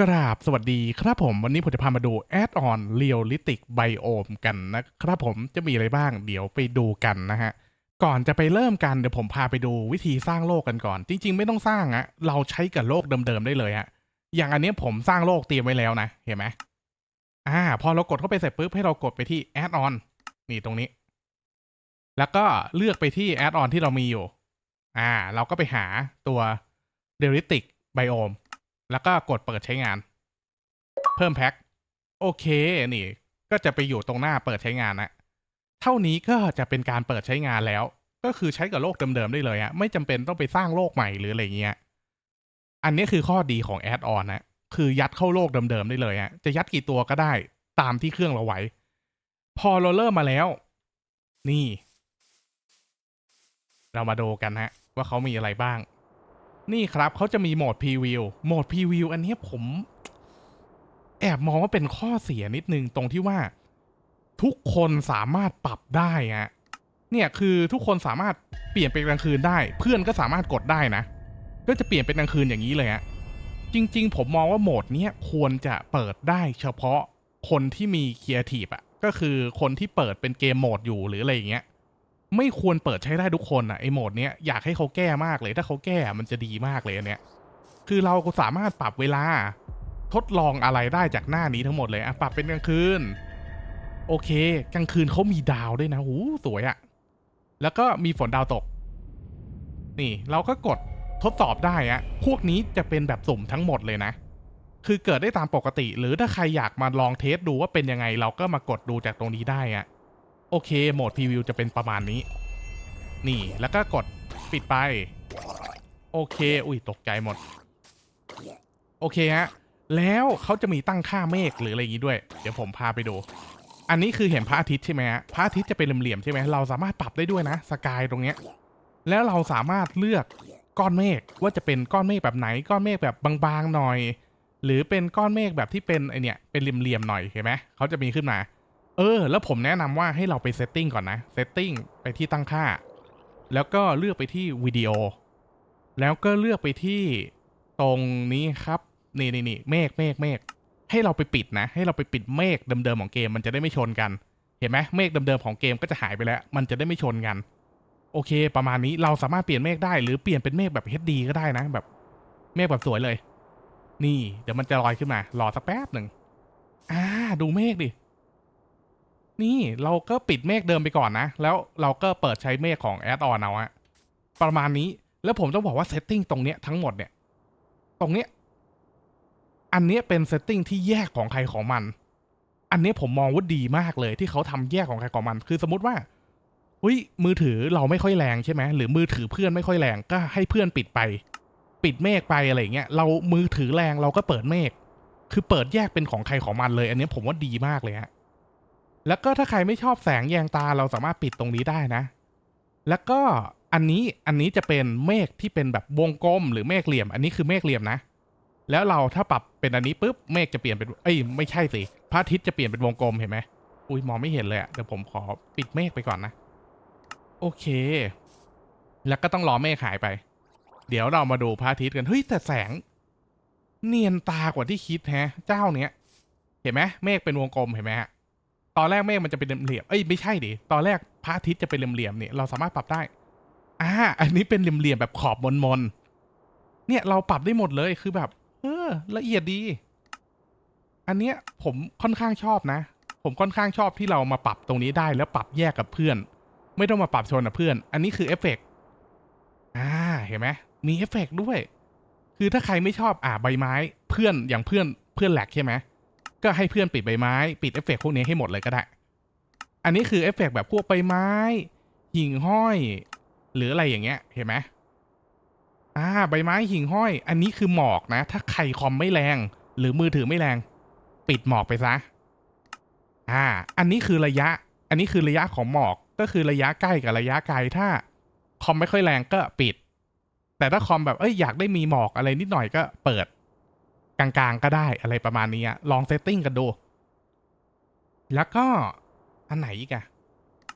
กราบสวัสดีครับผมวันนี้ผมจะพามาดู Add on Realistic Biome กันนะครับผมจะมีอะไรบ้างเดี๋ยวไปดูกันนะฮะ ก่อนจะไปเริ่มกันเดี๋ยวผมพาไปดูวิธีสร้างโลกกันก่อน จริง ๆ ไม่ต้องสร้างอะเราใช้กับโลกเดิมๆได้เลยอะอย่างอันนี้ผมสร้างโลกเตรียมไว้แล้วนะ เห็นไหมอ่า พอเรากดเข้าไปเสร็จปุ๊บให้เรากดไปที่ Add on นี่ตรงนี้ แล้วก็เลือกไปที่ Add on ที่เรามีอยู่ อ่า เราก็ไปหาตัว Realistic Biome แล้วก็กดเปิดใช้งาน เพิ่มแพ็คโอเคนี่ ก็จะไปอยู่ตรงหน้าเปิดใช้งานนะเท่านี้ก็จะเป็นการเปิดใช้งานแล้ว ก็คือใช้กับโลกเดิมๆได้เลยอะไม่จำเป็นต้องไปสร้างโลกใหม่หรืออะไรเงี้ยอันนี้คือข้อดีของแอดออนนะคือยัดเข้าโลกเดิมๆได้เลยอะจะยัดกี่ตัวก็ได้ตามที่เครื่องเราไหวพอเราเริ่มมาแล้ว นี่ เรามาดูกันฮะ ว่าเขามีอะไรบ้าง นี่ครับเขาจะมีโหมดพรีวิวโหมดพรีวิวอันนี้ผม แอบมองว่าเป็นข้อเสียนิดนึงตรงที่ว่า ทุกคนสามารถปรับได้ฮะเนี่ยคือทุกคนสามารถเปลี่ยนเป็นกลางคืนได้ เพื่อนก็สามารถกดได้นะ ก็จะเปลี่ยนเป็นกลางคืนอย่างนี้เลยฮะจริง ๆ ผมมองว่าโหมดเนี้ยควรจะเปิดได้เฉพาะคนที่มีเครีเอทีฟอะก็คือคนที่เปิดเป็นเกมโหมดอยู่หรืออะไรอย่างเงี้ย ไม่ควรเปิดใช้ได้ทุกคนอะไอโหมดเนี้ยอยากให้เขาแก้มากเลย ถ้าเขาแก้มันจะดีมากเลยอันเนี้ยคือเราก็สามารถปรับเวลา ทดลองอะไรได้จากหน้านี้ทั้งหมดเลยอะปรับเป็นกลางคืน โอเค กลางคืนเขามีดาวด้วยนะหูสวยอะแล้วก็มีฝนดาวตก นี่เราก็กดทดสอบได้อะพวกนี้จะเป็นแบบสุ่มทั้งหมดเลยนะ คือเกิดได้ตามปกติ หรือถ้าใครอยากมาลองเทสดูว่าเป็นยังไง เราก็มากดดูจากตรงนี้ได้อะ โอเค โหมดพรีวิวจะเป็นประมาณนี้ นี่แล้วก็กดปิดไป โอเค อุ้ยตกใจหมด โอเคฮะ แล้วเขาจะมีตั้งค่าเมฆหรืออะไรอย่างนี้ด้วย เดี๋ยวผมพาไปดู อันนี้คือเห็นพระอาทิตย์ใช่ไหมฮะ พระอาทิตย์จะเป็นเหลี่ยมๆใช่ไหม เราสามารถปรับได้ด้วยนะ สกายตรงเนี้ย แล้วเราสามารถเลือกก้อนเมฆว่าจะเป็นก้อนเมฆแบบไหน ก้อนเมฆแบบบางๆหน่อย หรือเป็นก้อนเมฆแบบที่เป็นไอเนี่ยเป็นเหลี่ยมๆหน่อยเห็นไหมเขาจะมีขึ้นมา เออ แล้วผมแนะนำว่าให้เราไปเซตติ้งก่อนนะเซตติ้งไปที่ตั้งค่า แล้วก็เลือกไปที่วิดีโอ แล้วก็เลือกไปที่ตรงนี้ครับ นี่นี่นี่เมฆเมฆเมฆให้เราไปปิดนะ ให้เราไปปิดเมฆเดิมๆของเกมมันจะได้ไม่ชนกัน เห็นไหมเมฆเดิมๆของเกมก็จะหายไปแล้ว มันจะได้ไม่ชนกัน โอเค ประมาณนี้เราสามารถเปลี่ยนเมฆได้ หรือเปลี่ยนเป็นเมฆแบบ HD ก็ได้นะ แบบเมฆแบบสวยเลย นี่ เดี๋ยวมันจะลอยขึ้นมา รอสักแป๊บหนึ่งอ่า ดูเมฆดิ นี่เราก็ปิดเมฆเดิมไปก่อนนะ แล้วเราก็เปิดใช้เมฆของแอดออนเอาอะประมาณนี้แล้วผมต้องบอกว่าเซตติ้งตรงเนี้ยทั้งหมดเนี่ย ตรงเนี้ยอันเนี้ยเป็นเซตติ้งที่แยกของใครของมัน อันนี้ผมมองว่าดีมากเลยที่เขาทำแยกของใครของมัน คือสมมติว่าอุ้ยมือถือเราไม่ค่อยแรงใช่ไหมหรือมือถือเพื่อนไม่ค่อยแรงก็ให้เพื่อนปิดไป ปิดเมฆไปอะไรเงี้ยเรามือถือแรงเราก็เปิดเมฆคือเปิดแยกเป็นของใครของมันเลย อันนี้ผมว่าดีมากเลยฮะ แล้วก็ถ้าใครไม่ชอบแสงแยงตาเราสามารถปิดตรงนี้ได้นะ แล้วก็อันนี้อันนี้จะเป็นเมฆที่เป็นแบบวงกลมหรือเมฆเหลี่ยม อันนี้คือเมฆเหลี่ยมนะ แล้วเราถ้าปรับเป็นอันนี้ปุ๊บเมฆจะเปลี่ยนเป็นเอ้ยไม่ใช่สิพระอาทิตย์จะเปลี่ยนเป็นวงกลมเห็นไหมอุ้ยมองไม่เห็นเลยอะเดี๋ยวผมขอปิดเมฆไปก่อนนะ โอเค แล้วก็ต้องรอเมฆหายไป เดี๋ยวเรามาดูพระอาทิตย์กันเฮ้ยแต่แสง เนียนตากว่าที่คิดแฮะ เจ้าเนี้ย เห็นไหมเมฆเป็นวงกลมเห็นไหมฮะ ตอนแรกเมฆมันจะเป็นเหลี่ยมๆเอ้ยไม่ใช่ดิตอนแรกพระอาทิตย์จะเป็นเหลี่ยมๆเนี่ยเราสามารถปรับได้อ่าอันนี้เป็นเหลี่ยมๆแบบขอบมนๆเนี่ยเราปรับได้หมดเลยคือแบบ เออ ละเอียดดี อันเนี้ยผมค่อนข้างชอบนะ ผมค่อนข้างชอบที่เรามาปรับตรงนี้ได้แล้วปรับแยกกับเพื่อน ไม่ต้องมาปรับชนกับเพื่อน อันนี้คือเอฟเฟกต์อ่าเห็นไหมมีเอฟเฟกต์ด้วย คือถ้าใครไม่ชอบอ่าใบไม้ เพื่อนอย่างเพื่อนเพื่อนแหลกใช่ไหม ก็ให้เพื่อนปิดใบไม้ ปิดเอฟเฟกต์พวกนี้ให้หมดเลยก็ได้ อันนี้คือเอฟเฟกต์แบบพวกใบไม้หิ่งห้อย หรืออะไรอย่างเงี้ย เห็นไหมอ่าใบไม้หิ่งห้อย อันนี้คือหมอกนะ ถ้าใครคอมไม่แรง หรือมือถือไม่แรง ปิดหมอกไปซะ อ่า อันนี้คือระยะ อันนี้คือระยะของหมอก ก็คือระยะใกล้กับระยะไกล ถ้าคอมไม่ค่อยแรงก็ปิด แต่ถ้าคอมแบบเอ้ยอยากได้มีหมอกอะไรนิดหน่อยก็เปิด กลางๆก็ได้อะไรประมาณนี้ลองเซตติ้งกันดู แล้วก็อันไหนอีกอะ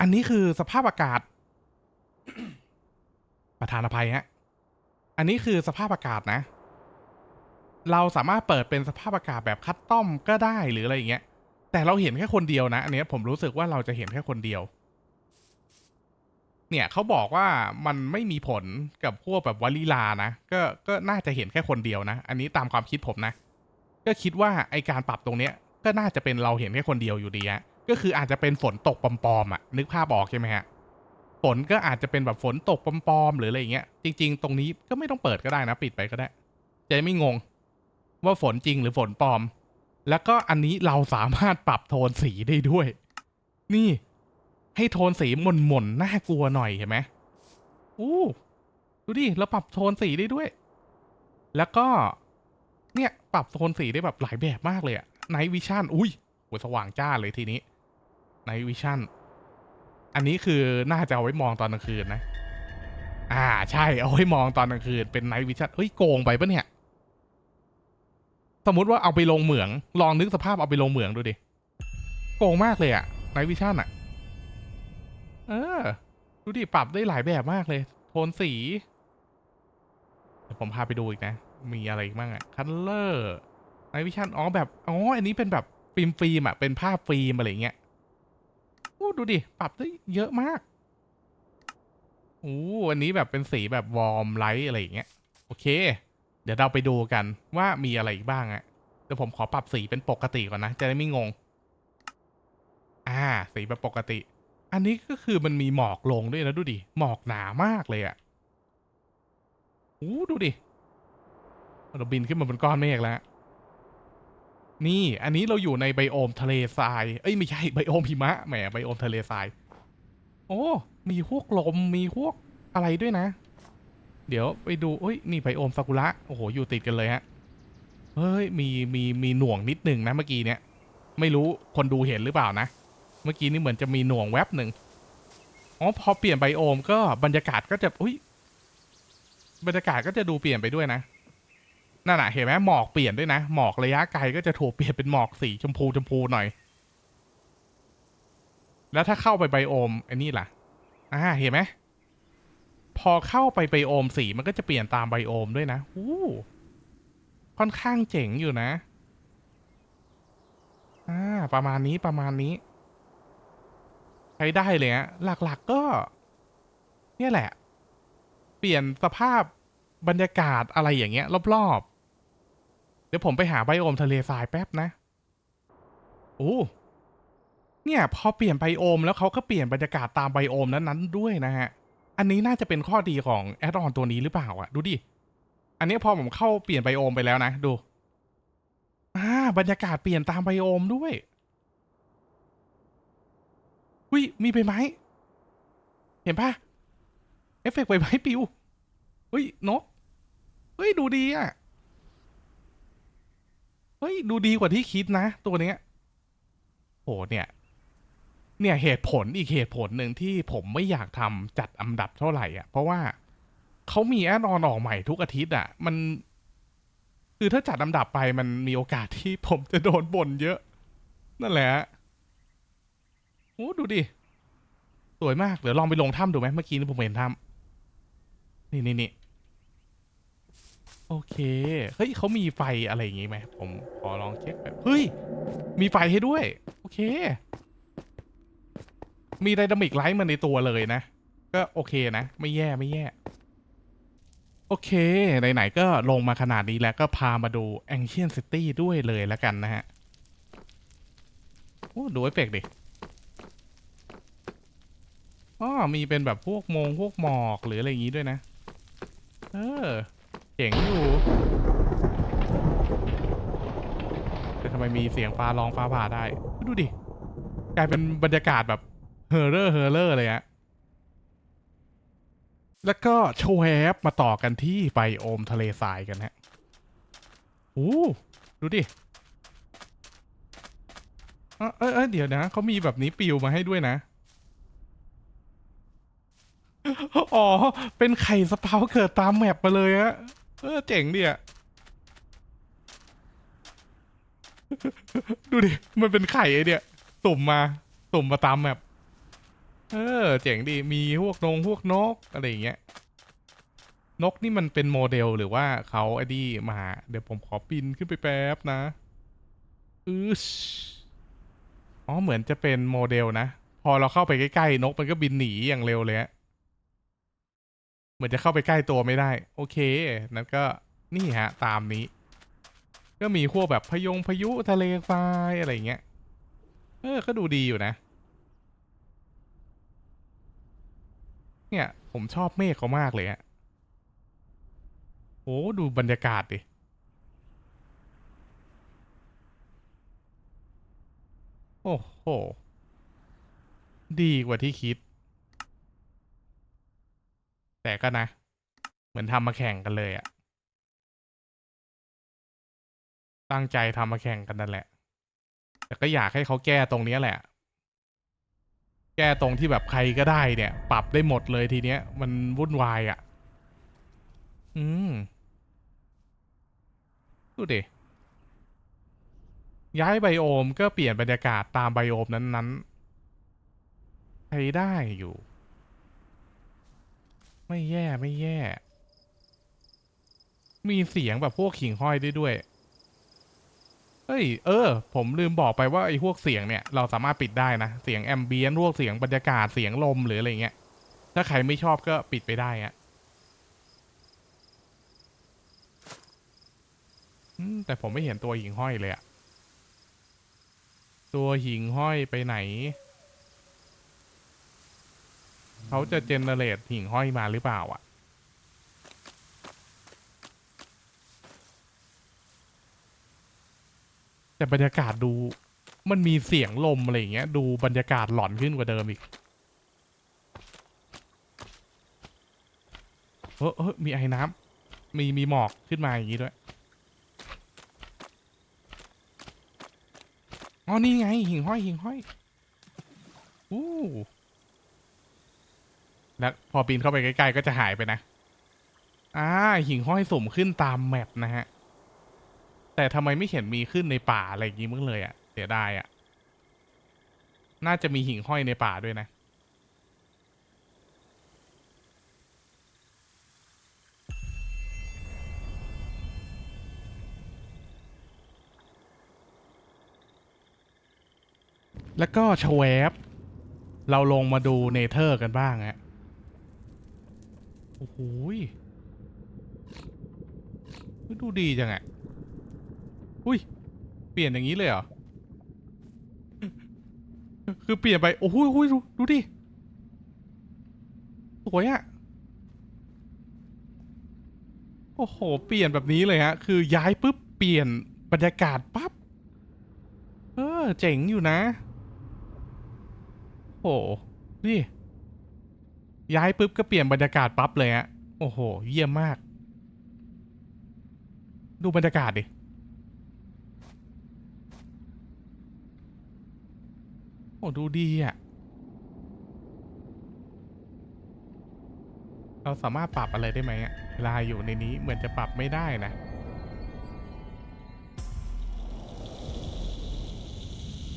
อันนี้คือสภาพอากาศ ประธานอภัยฮะ อันนี้คือสภาพอากาศนะ เราสามารถเปิดเป็นสภาพอากาศแบบคัสตอมก็ได้หรืออะไรอย่างเงี้ย แต่เราเห็นแค่คนเดียวนะ อันนี้ผมรู้สึกว่าเราจะเห็นแค่คนเดียว เนี่ยเขาบอกว่ามันไม่มีผลกับพวกแบบวลีลานะ ก็ก็น่าจะเห็นแค่คนเดียวนะ อันนี้ตามความคิดผมนะ ก็คิดว่าไอการปรับตรงเนี้ยก็น่าจะเป็นเราเห็นแค่คนเดียวอยู่ดีฮะก็คืออาจจะเป็นฝนตกปลอมๆอะนึกภาพออกใช่ไหมฮะฝนก็อาจจะเป็นแบบฝนตกปลอมๆหรืออะไรอย่างเงี้ยจริง ๆ ตรงนี้ก็ไม่ต้องเปิดก็ได้นะ ปิดไปก็ได้ จะได้ไม่งง ว่าฝนจริงหรือฝนปลอม แล้วก็อันนี้เราสามารถปรับโทนสีได้ด้วย นี่ ให้โทนสีหม่นๆน่ากลัวหน่อยเห็นไหมอู้ดูดิเราปรับโทนสีได้ด้วย แล้วก็ เนี่ย ปรับโทนสีได้แบบหลายแบบมากเลยอะไนวิชั่นอุ้ยโหสว่างจ้าเลยทีนี้ไนวิชั่นอันนี้คือน่าจะเอาไว้มองตอนกลางคืนนะ อ่าใช่เอาไว้มองตอนกลางคืนเป็นไนวิชั่นเฮ้ยโกงไปปะเนี่ย สมมติว่าเอาไปลงเหมือง ลองนึกสภาพเอาไปลงเหมืองดูดิ โกงมากเลยอะไนวิชั่นอะ เออ ดูดิ ปรับได้หลายแบบมากเลย โทนสี เดี๋ยวผมพาไปดูอีกนะ มีอะไรอีกบ้างอะคัลเลอร์ไนวิชั่นอ๋อแบบ อ๋อ อันนี้เป็นแบบฟิล์มฟิล์มอะเป็นภาพฟิล์มอะไรเงี้ยโอ้ดูดิ ปรับได้เยอะมากโอ้อันนี้แบบเป็นสีแบบวอร์มไลท์อะไรอย่างเงี้ย โอเค เดี๋ยวเราไปดูกันว่ามีอะไรอีกบ้างอะเดี๋ยวผมขอปรับสีเป็นปกติก่อนนะ จะได้ไม่งง อ่า สีแบบปกติ อันนี้ก็คือมันมีหมอกลงด้วยนะดูดิ หมอกหนามากเลยอะโอ้ดูดิเราบินขึ้นมาบนก้อนเมฆแล้ว นี่อันนี้เราอยู่ในไบโอมทะเลทราย เอ้ยไม่ใช่ไบโอมหิมะ แหมไบโอมทะเลทราย โอ้ มีพวกลม มีพวกอะไรด้วยนะ เดี๋ยวไปดูเอ้ย นี่ไบโอมซากุระ โอ้โห อยู่ติดกันเลยฮะ เฮ้ย มี มี มีหน่วงนิดหนึ่งนะเมื่อกี้เนี้ยไม่รู้คนดูเห็นหรือเปล่านะ เมื่อกี้นี่เหมือนจะมีหน่วงแวบหนึ่งอ๋อพอเปลี่ยนไบโอมก็บรรยากาศก็จะอุ้ยบรรยากาศก็จะดูเปลี่ยนไปด้วยนะนั่นน่ะเห็นไหมหมอกเปลี่ยนด้วยนะ หมอกระยะไกลก็จะถูกเปลี่ยนเป็นหมอกสีชมพูชมพูหน่อย แล้วถ้าเข้าไปไบโอมไอ้นี่ล่ะอ่าเห็นไหมพอเข้าไปไบโอมสีมันก็จะเปลี่ยนตามไบโอมด้วยนะอู้ค่อนข้างเจ๋งอยู่นะ อ่า ประมาณนี้ประมาณนี้ ช้ได้เลยฮะหลักๆก็ เนี่ยแหละ เปลี่ยนสภาพบรรยากาศอะไรอย่างเงี้ย รอบๆ เดี๋ยวผมไปหาไบโอมทะเลทรายแป๊บนะโอ้เนี่ย พอเปลี่ยนไบโอมแล้วเขาก็เปลี่ยนบรรยากาศตามไบโอมนั้นๆด้วยนะฮะ อันนี้น่าจะเป็นข้อดีของแอดออนตัวนี้หรือเปล่าอะดูดิ อันนี้พอผมเข้าเปลี่ยนไบโอมไปแล้วนะ ดู อ่า บรรยากาศเปลี่ยนตามไบโอมด้วย อุ้ย มีใบไม้ เห็นปะเอฟเฟกต์ใบไม้ปิวเฮ้ย นก เฮ้ย ดูดีอะ เฮ้ย ดูดีกว่าที่คิดนะ ตัวเนี้ยโหเนี่ย เนี่ยเหตุผลอีกเหตุผลหนึ่งที่ผมไม่อยากทำจัดอันดับเท่าไหร่อะ เพราะว่าเขามีแอดออนออกใหม่ทุกอาทิตย์อะ มัน คือถ้าจัดลำดับไปมันมีโอกาสที่ผมจะโดนบ่นเยอะ นั่นแหละ อ้ดูดิ สวยมาก เดี๋ยวลองไปลงถ้ำดูไหมเมื่อกี้นี่ผมเห็นถ้ำนี่นี่นี่โอเค เฮ้ยเขามีไฟอะไรอย่างงี้ไหม ผมขอลองเช็คแบบเฮ้ย มีไฟให้ด้วย โอเค มีไดนามิกไลท์มาในตัวเลยนะ ก็โอเคนะ ไม่แย่ไม่แย่ โอเค ไหนๆก็ลงมาขนาดนี้แล้วก็พามาดู Ancient City ด้วยเลยแล้วกันนะฮะ โอ้ ดูเอฟเฟกต์ดิ อ๋อมีเป็นแบบพวกมงพวกหมอกหรืออะไรอย่างงี้ด้วยนะ เออเจ๋งอยู่แต่ทำไมมีเสียงฟ้าร้องฟ้าผ่าได้ ดูดิ กลายเป็นบรรยากาศแบบเฮอร์เรอร์เฮอร์เรอร์เลยฮะแล้วก็โชว์แอปมาต่อกันที่ไบโอมทะเลทรายกันฮะโอ้ดูดิเอ้ยเอ้ยเอ้ยเดี๋ยวนะ เขามีแบบนี้ปิวมาให้ด้วยนะ อ๋อ เป็นไข่สเปาเกิดตามแมปมาเลยฮะเออเจ๋งดิอะดูดิ มันเป็นไข่ไอเนี่ยตุ่มมา ตุ่มมาตามแมปเออ เจ๋งดี มีพวกนงพวกนก อะไรอย่างเงี้ย นกนี่มันเป็นโมเดลหรือว่าเขาไอ้นี่มา เดี๋ยวผมขอปีนขึ้นไปแป๊บนะอืออ๋อ เหมือนจะเป็นโมเดลนะ พอเราเข้าไปใกล้ๆ นกมันก็บินหนีอย่างเร็วเลยฮะ มือนจะเข้าไปใกล้ตัวไม่ได้ โอเคนั้นก็นี่ฮะ ตามนี้ ก็มีพวกแบบพยงพายุทะเลทรายอะไรเงี้ย เออ ก็ดูดีอยู่นะ เนี่ย ผมชอบเมฆเขามากเลยอะโอ้ดูบรรยากาศดิโอ้โห ดีกว่าที่คิด แต่ก็นะ เหมือนทำมาแข่งกันเลยอะตั้งใจทำมาแข่งกันนั่นแหละ แต่ก็อยากให้เขาแก้ตรงเนี้ยแหละ แก้ตรงที่แบบใครก็ได้เนี่ย ปรับได้หมดเลยทีเนี้ย มันวุ่นวายอะ่ะ อืม ดูดิ ย้ายไบโอมก็เปลี่ยนบรรยากาศตามไบโอมนั้นๆใช้ได้อยู่ ไม่แย่ไม่แย่ มีเสียงแบบพวกขิงห้อยด้ด้วย เฮ้ย เออ ผมลืมบอกไปว่าไอ้พวกเสียงเนี่ย เราสามารถปิดได้นะ เสียงแอมเบียนพวกเสียงบรรยากาศเสียงลมหรืออะไรเงี้ย ถ้าใครไม่ชอบก็ปิดไปได้อะแต่ผมไม่เห็นตัวหิงห้อยเลยอะตัวหิงห้อยไปไหน เขาจะเจเนเรตหิ่งห้อยมาหรือเปล่าอะแต่บรรยากาศดูมันมีเสียงลมอะไรอย่างเงี้ย ดูบรรยากาศหลอนขึ้นกว่าเดิมอีกเออเออมีไอ้น้ำมีมีหมอกขึ้นมาอย่างงี้ด้วยอ๋อนี่ไงหิ่งห้อยหิ่งห้อย อู้ แล้วพอปีนเข้าไปใกล้ๆก็จะหายไปนะอ่าหิ่งห้อยสุ่มขึ้นตามแมปนะฮะ แต่ทำไมไม่เห็นมีขึ้นในป่าอะไรอย่างงี้มึงเลยอะ่ะเสียดายอะ่ะ น่าจะมีหิ่งห้อยในป่าด้วยนะ แล้วก็ชแวบเราลงมาดูเนเธอร์กันบ้างฮะ อ้โหดูดีจังอะอุ้ย เปลี่ยนอย่างนี้เลยเหรอ คือเปลี่ยนไป โอ้โหดูดูดิ สวยอะโอ้โห เปลี่ยนแบบนี้เลยฮะ คือย้ายปุ๊บ เปลี่ยนบรรยากาศปั๊บ เออ เจ๋งอยู่นะ โอ้โห นี่ ย้ายปุ๊บก็เปลี่ยนบรรยากาศปั๊บเลยฮะโอ้โห เยี่ยมมาก ดูบรรยากาศดิโอ้ดูดีอะเราสามารถปรับอะไรได้ไหมอะเวลาอยู่ในนี้เหมือนจะปรับไม่ได้นะ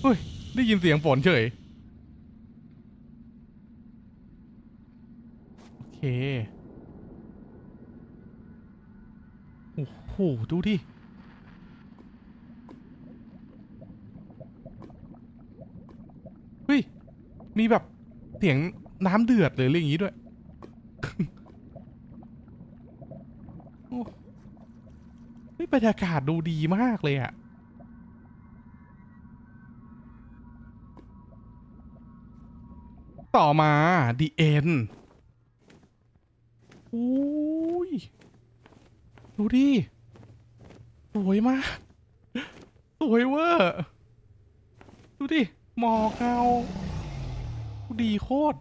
เฮ้ย ได้ยินเสียงฝนเฉย โอเคโอ้โห ดูดิ เฮ้ย มีแบบเสียงน้ำเดือดหรืออะไรอย่างงี้ด้วยโอ้เฮ้ยบรรยากาศดูดีมากเลยอะต่อมา The End อ้ย ดูดิ สวยมาก สวยเวอร์ ดูดิ หมอกเงาดีโคตร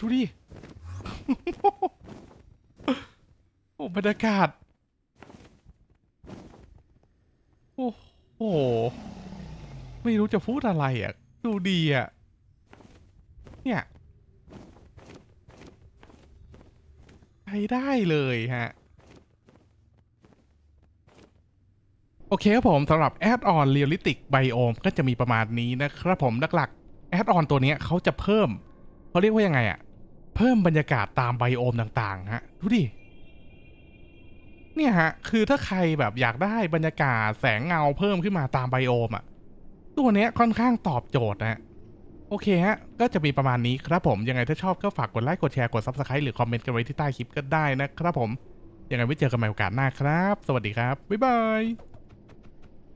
ดูดิ โอ้บรรยากาศ โอ้โห ไม่รู้จะพูดอะไรอะ ดูดีอะ เนี่ย ใช้ได้เลยฮะ โอเคครับผมสำหรับ Add on Realistic Biome ก็จะมีประมาณนี้นะครับผมหลักๆ Add on ตัวนี้เขาจะเพิ่มเขาเรียกว่ายังไงอะเพิ่มบรรยากาศตามไบโอมต่าง ๆ ฮะ ดูดิเนี่ยฮะ คือถ้าใครแบบอยากได้บรรยากาศแสงเงาเพิ่มขึ้นมาตามไบโอมอะตัวเนี้ยค่อนข้างตอบโจทย์นะ โอเคฮะ ก็จะมีประมาณนี้ครับผม ยังไงถ้าชอบก็ฝากกดไลค์ กดแชร์ กด Subscribe หรือคอมเมนต์กันไว้ที่ใต้คลิปก็ได้นะครับผม ยังไงไว้เจอกันใหม่โอกาสหน้าครับ สวัสดีครับ บ๊ายบาย